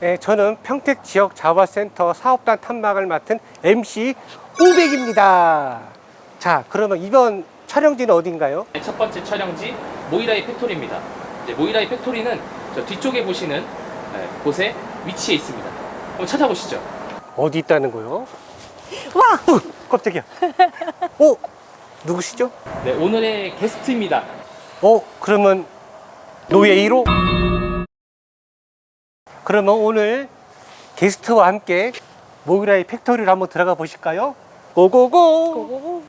네, 저는 평택 지역 자화센터 사업단 탐방을 맡은 MC 우백입니다. 자, 그러면 이번 촬영지는 어딘가요? 첫 번째 촬영지 모이라이 팩토리입니다. 이제 모이라이 팩토리는 저 뒤쪽에 보시는 네, 곳에 위치해 있습니다. 한번 찾아보시죠. 어디 있다는 거요? 와! 어, 깜짝이야. 어, 누구시죠? 네, 오늘의 게스트입니다. 어, 그러면 노예 1호? 그러면 오늘 게스트와 함께 모기라이 팩토리를 한번 들어가 보실까요? 고고고! 고고고.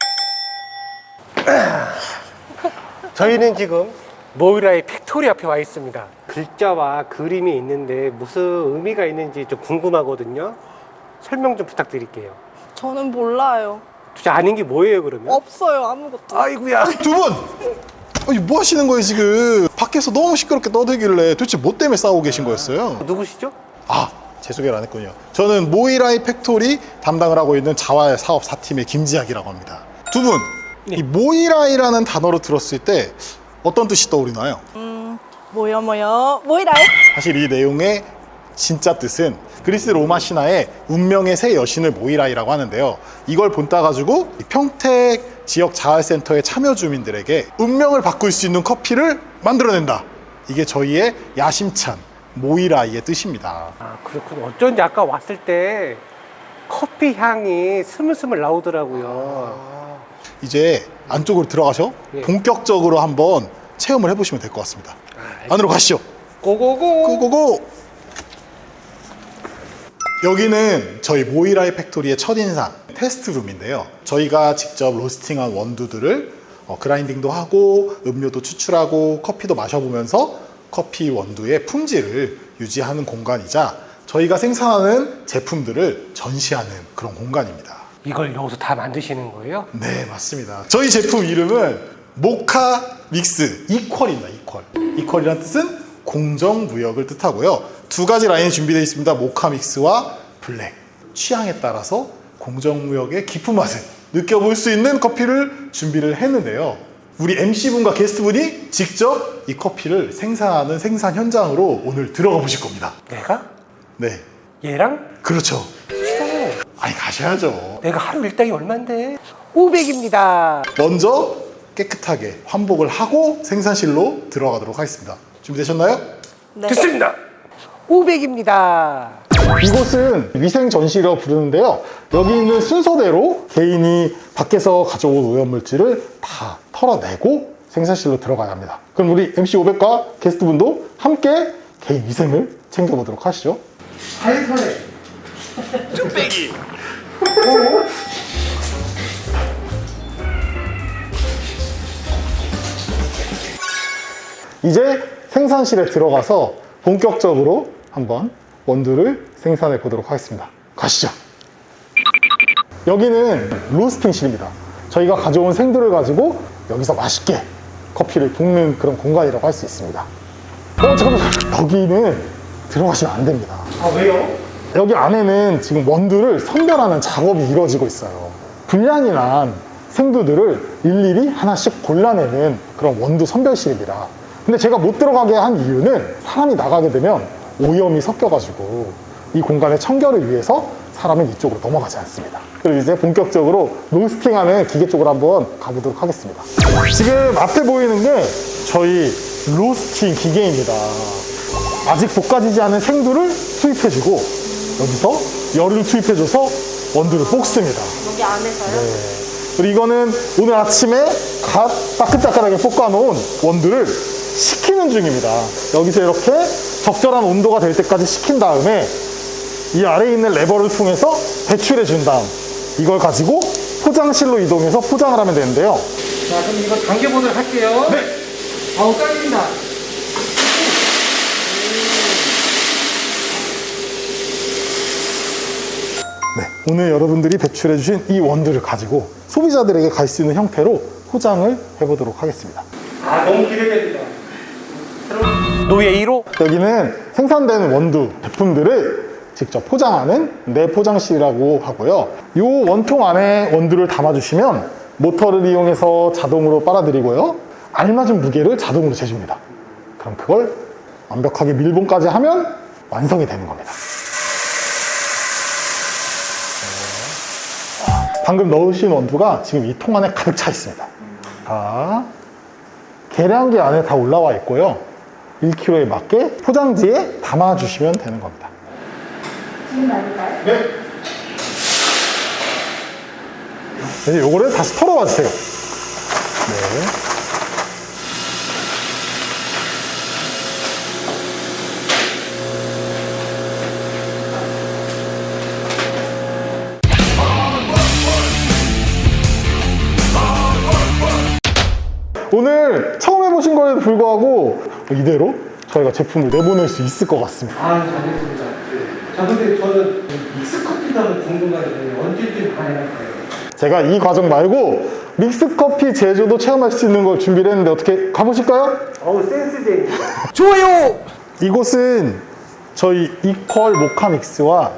저희는 지금 모이라이 팩토리 앞에 와 있습니다. 글자와 그림이 있는데 무슨 의미가 있는지 좀 궁금하거든요. 설명 좀 부탁드릴게요. 저는 몰라요. 도대체 아는 게 뭐예요, 그러면? 없어요, 아무것도. 아이구야. 두 분! 아니, 뭐 하시는 거예요, 지금? 밖에서 너무 시끄럽게 떠들길래 도대체 뭐 때문에 싸우고 계신 거였어요? 누구시죠? 아, 제 소개를 안 했군요. 저는 모이라이 팩토리 담당을 하고 있는 자활 사업 4팀의 김지학이라고 합니다. 두 분, 이 모이라이라는 단어로 들었을 때 어떤 뜻이 떠오르나요? 뭐요, 뭐요? 뭐이라이? 사실 이 내용의 진짜 뜻은 그리스 로마 신화의 운명의 새 여신을 모이라이라고 하는데요. 이걸 본따 가지고 평택 지역 자활센터의 참여 주민들에게 운명을 바꿀 수 있는 커피를 만들어낸다. 이게 저희의 야심찬 모이라이의 뜻입니다. 아, 그렇군요. 어쩐지 아까 왔을 때 커피 향이 스물스물 나오더라고요. 이제 안쪽으로 들어가서 예. 본격적으로 한번 체험을 해보시면 될 것 같습니다. 안으로 가시죠. 고고고! 고고고! 여기는 저희 모이라이 팩토리의 첫인상 테스트룸인데요. 저희가 직접 로스팅한 원두들을 어, 그라인딩도 하고 음료도 추출하고 커피도 마셔보면서 커피 원두의 품질을 유지하는 공간이자 저희가 생산하는 제품들을 전시하는 그런 공간입니다. 이걸 여기서 다 만드시는 거예요? 네, 맞습니다. 저희 제품 이름은 모카 믹스 이퀄입니다. 이퀄. 이퀄이란 뜻은 공정무역을 뜻하고요. 두 가지 라인이 준비되어 있습니다. 모카 믹스와 블랙. 취향에 따라서 공정무역의 깊은 맛을 느껴볼 수 있는 커피를 준비를 했는데요. 우리 MC분과 게스트분이 직접 이 커피를 생산하는 생산 현장으로 오늘 들어가 보실 겁니다. 내가? 네. 얘랑? 그렇죠. 싫어. 아니, 가셔야죠. 내가 하루 일당이 얼만데? 500입니다. 먼저 깨끗하게 환복을 하고 생산실로 들어가도록 하겠습니다. 준비되셨나요? 네. 됐습니다. 500입니다. 이곳은 위생 전시라고 부르는데요. 여기 있는 순서대로 개인이 밖에서 가져온 오염물질을 다 털어내고 생산실로 들어가야 합니다. 그럼 우리 MC 500과 게스트분도 함께 개인 위생을 챙겨보도록 하시죠. 이제 생산실에 들어가서 본격적으로 한번 원두를 생산해 보도록 하겠습니다. 가시죠. 여기는 로스팅실입니다. 저희가 가져온 생두를 가지고 여기서 맛있게 커피를 볶는 그런 공간이라고 할 수 있습니다. 어, 잠깐만. 여기는 들어가시면 안 됩니다. 아, 왜요? 여기 안에는 지금 원두를 선별하는 작업이 이루어지고 있어요. 분량이 난 생두들을 일일이 하나씩 골라내는 그런 원두 선별실입니다. 근데 제가 못 들어가게 한 이유는 사람이 나가게 되면 오염이 섞여가지고 이 공간의 청결을 위해서 사람은 이쪽으로 넘어가지 않습니다. 그리고 이제 본격적으로 로스팅하는 기계 쪽으로 한번 가보도록 하겠습니다. 지금 앞에 보이는 게 저희 로스팅 기계입니다. 아직 볶아지지 않은 생두를 투입해주고 여기서 열을 투입해줘서 원두를 볶습니다. 여기 안에서요? 그리고 이거는 오늘 아침에 갓 따끈따끈하게 볶아놓은 원두를 식히는 중입니다. 여기서 이렇게 적절한 온도가 될 때까지 식힌 다음에 이 아래에 있는 레버를 통해서 배출해 준 다음 이걸 가지고 포장실로 이동해서 포장을 하면 되는데요. 자, 그럼 이거 당겨보도록 할게요. 네. 아우, 떨린다. 네, 오늘 여러분들이 배출해 주신 이 원두를 가지고 소비자들에게 갈 수 있는 형태로 포장을 해보도록 하겠습니다. 아, 너무 기대됩니다. 노예 1호? 여기는 생산된 원두 제품들을 직접 포장하는 내포장실이라고 하고요. 이 원통 안에 원두를 담아주시면 모터를 이용해서 자동으로 빨아들이고요. 알맞은 무게를 자동으로 재줍니다. 그럼 그걸 완벽하게 밀봉까지 하면 완성이 되는 겁니다. 네. 방금 넣으신 원두가 지금 이 통 안에 가득 차 있습니다. 자, 계량기 안에 다 올라와 있고요. 1kg에 맞게 포장지에 담아주시면 되는 겁니다. 네. 이제 요거를 다시 털어봐 주세요. 네. 오늘 처음 해보신 거에도 불구하고 이대로 저희가 제품을 내보낼 수 있을 것 같습니다. 아, 잘했습니다. 자, 근데 저는 한번 궁금한데 언제쯤 가능할까요? 제가 이 과정 말고 믹스 커피 제조도 체험할 수 있는 걸 준비를 했는데 어떻게 가보실까요? 어우, 센스쟁이. 이곳은 저희 이퀄 모카 믹스와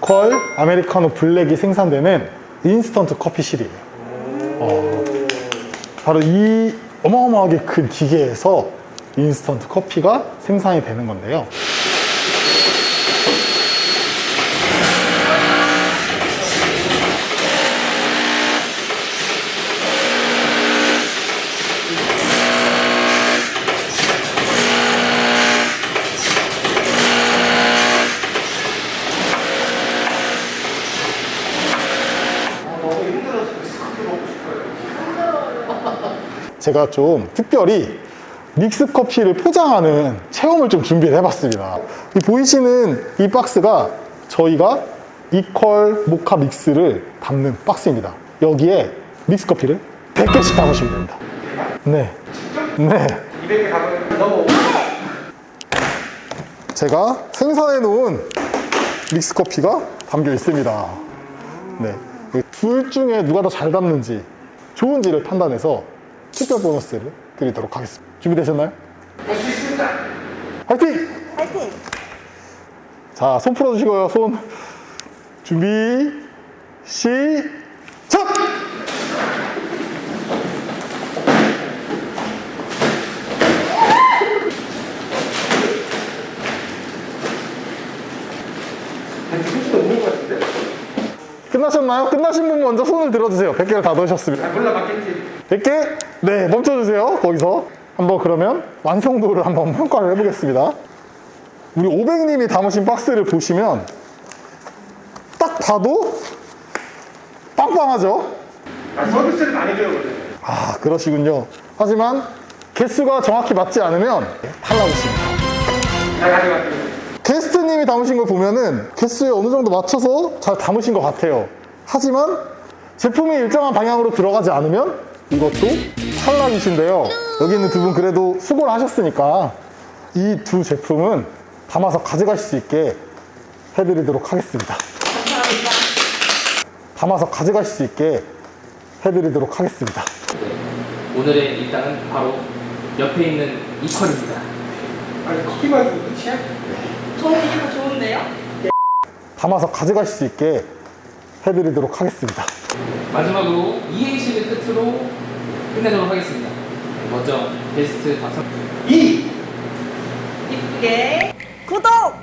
이퀄 아메리카노 블랙이 생산되는 인스턴트 커피실이에요. 어, 바로 이 어마어마하게 큰 기계에서 인스턴트 커피가 생산이 되는 건데요. 제가 좀 특별히 믹스 커피를 포장하는 체험을 좀 준비를 해봤습니다. 이 보이시는 이 박스가 저희가 이퀄 모카 믹스를 담는 박스입니다. 여기에 믹스 커피를 100개씩 담으시면 됩니다. 네. 네. 200개 가면 너무 제가 생산해 놓은 믹스 커피가 담겨 있습니다. 네. 이둘 중에 누가 더 잘 담는지 좋은지를 판단해서 특별 보너스를 드리도록 하겠습니다. 준비되셨나요? 할 수 있습니다. 화이팅! 파이팅! 자, 손 풀어주시고요. 손. 준비, 시작! 한 30도 없는 것 같은데? 끝나셨나요? 끝나신 분 먼저 손을 들어주세요. 100개를 다 넣으셨습니다. 아, 몰라, 맞겠지. 100개? 네, 멈춰주세요. 거기서. 한번 그러면 완성도를 한번 평가를 해보겠습니다. 우리 500님이 담으신 박스를 보시면 딱 봐도 빵빵하죠? 아, 서비스를 많이 줘거든요. 아, 그러시군요. 하지만 개수가 정확히 맞지 않으면 탈락이십니다. 잘 가져갈게요. 게스트님이 담으신 걸 보면은 개수에 어느 정도 맞춰서 잘 담으신 것 같아요. 하지만 제품이 일정한 방향으로 들어가지 않으면 이것도 탈락이신데요. 여기 있는 두 분 그래도 수고를 하셨으니까 이 두 제품은 담아서 가져가실 수 있게 해드리도록 하겠습니다. 담아서 가져가실 수 있게 해드리도록 하겠습니다. 오늘의 일당은 바로 옆에 있는 이퀄입니다. 아니, 커피만 끝이야? 저는 더 좋은데요? 담아서 가져가실 수 있게 해드리도록 하겠습니다. 마지막으로 이행시를 끝으로 끝내도록 하겠습니다. 먼저 게스트 다섯 2! 이쁘게 구독!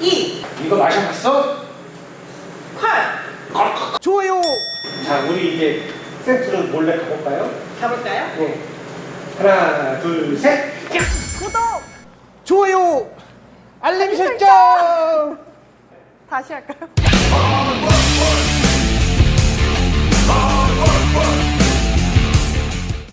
이! 이거 마셔봤어? 콸! 좋아요! 자, 우리 이제 세트로 몰래 가볼까요? 가볼까요? 네. 하나, 둘, 셋! 구독! 좋아요! 알림 설정! 다시 할까요?